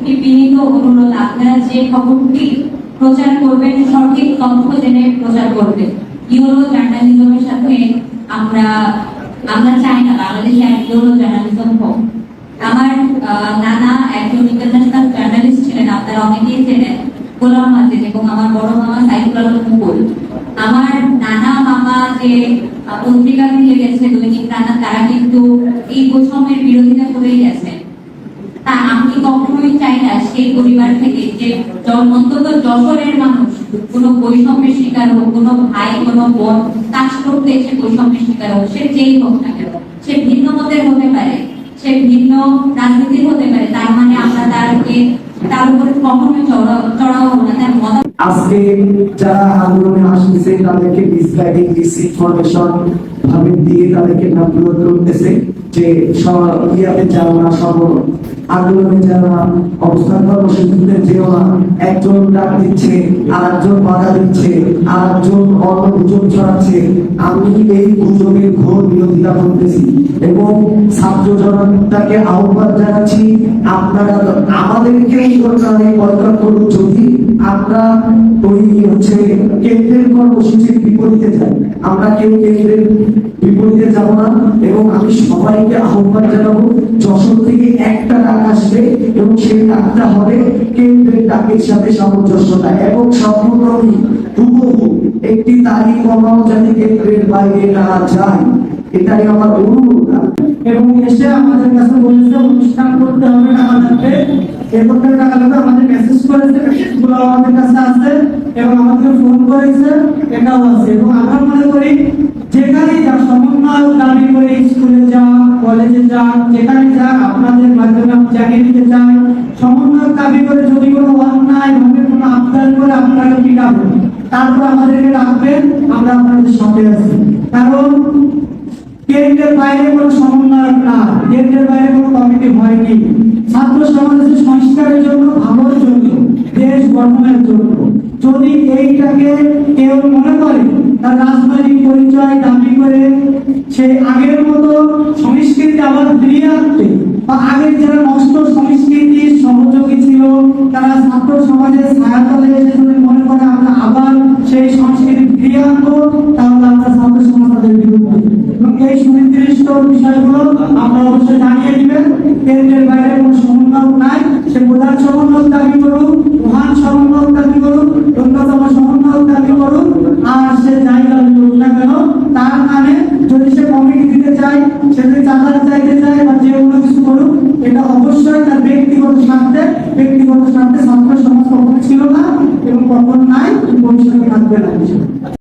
একটি বিনীত অনুরোধ, আপনারা যে খবরটি প্রচার করবেন, সঠিক তথ্য জেনে প্রচার করবেন। ইউরো জার্নালিজমের সাথে আমরা আমরা চাই না, বাংলাদেশে এক ইউরো জার্নালিজম হোক। আমার নানা একজন ইন্টারন্যাশনাল জার্নালিস্ট ছিলেন, আপনারা অনেকেই চেনেন, গোলাম মাজিদ এবং আমার বড় মামা সাইফুল আলম মুকুল। আমার নানা মামা যে পত্রিকা দিয়ে গেছে দৈনিক নানা তারা কিন্তু এই বৈষম্যের বিরোধিতা করেই গেছেন। কখনোই চাই না সেই পরিবার থেকে যে অন্তত যশোরের মানুষ কোনো বৈষম্যের শিকার হোক, কোনো ভাই, কোনো বোন কাজ করতে এসে বৈষম্যের শিকার হোক, সে যেই হোক না কেন, সে ভিন্ন মতের হতে পারে, সে ভিন্ন রাজনীতির হতে পারে, তার মানে আমরা তারকে তার উপরে কখনোই চড়াও চড়াও না, তার মত আজকে যারা আন্দোলনে আসতেছে, তাদেরকে মিসগাইডিং ডিসইনফরমেশন ভাবে দিয়ে তাদেরকে নামগুলো করতেছে যে ইয়াতে যাও না, সব আন্দোলনে যারা অবস্থান কর্মসূচিতে যেও না, একজন ডাক দিচ্ছে আর একজন বাধা দিচ্ছে আর অন্য গুজব ছড়াচ্ছে। আমি এই গুজবের ঘোর বিরোধিতা করতেছি? এবং ছাত্র জনতাকে আহ্বান জানাচ্ছি, আপনারা আমাদেরকে এই ঘটনায় বয়কট করুন। যদি আমরা ওই হচ্ছে কেন্দ্রের কর্মসূচির বিপরীতে যাই, আমরা কেউ কেন্দ্রের বিপরীতে যাব না। এবং আমি সবাইকে আহ্বান জানাব, যশোর থেকে একটা ডাক আসবে এবং সেই ডাকটা হবে কেন্দ্রের ডাকের সাথে সামঞ্জস্যতা। এবং সম্পূর্ণই হুবহু একটি তারিখ কমাও যাতে কেন্দ্রের বাইরে না যায়। এটাই আমার অনুরোধ। এবং এসে আমাদের কাছে বলেছে, অনুষ্ঠান করতে হবে আমাদেরকে। এ করতে টাকা লাগবে আমাদের মেসেজ করেছে আমাদের কাছে আছে এবং ফোন করেছে, এটাও আছে। এবং আমরা মনে করি, যেখানে যা সমন্বয় দাবি করে স্কুলে যা কলেজে যা যেখানে যা আপনাদের মাধ্যমে আমি জানিয়ে দিতে চাই সমন্বয় দাবি করে যদি কোনো অন্যায়, ভাবে কোনো আবদার করে পিটাবো। তারপর আমাদেরকে ডাকবেন, আমরা আপনাদের সাথে আছি। কারণ কেন্দ্রের বাইরে কোনো সমন্বয়ক না। কেন্দ্রের বাইরে কোনো কমিটি হয়নি ছাত্র সমাজের সংস্কারের জন্য, ভালোর জন্য, দেশ গঠনের জন্য। যদি এইটাকে কেউ মনে করে, তার রাজনৈতিক পরিচয় দাবি করে, সে আগের মতো সংস্কৃতি আবার ফিরিয়ে আনতে, বা আগের যারা নষ্ট সংস্কৃতি সহযোগী ছিল, তারা ছাত্র সমাজের ছায়াতলে এসে যদি মনে সেই সংস্কৃতি ফিরিয়ে আনব তাহলে আমরা ছাত্র সমাজ তাদের বিরুদ্ধে এবং এই সুনির্দিষ্ট বিষয়গুলো আমরা অবশ্যই জানিয়ে দিবেন। কেন্দ্রের বাইরে কোনো সমন্বয় নাই। সে প্রধান সমন্বয় দাবি করুক মহান সমন্বয় দাবি করুক অন্যতম সমন্বয় দাবি করুক, আর সে যাই করুক না কেন, তার নামে যদি সে কমিটি দিতে চায় সে যদি চাঁদা চাইতে চায় বা যে কোনো কিছু করুক এটা অবশ্যই তার ব্যক্তিগত স্বার্থে ব্যক্তিগত স্বার্থে ছাত্র সমাজ কখনো ছিল না এবং কখনো নাই ভবিষ্যতে থাকবে না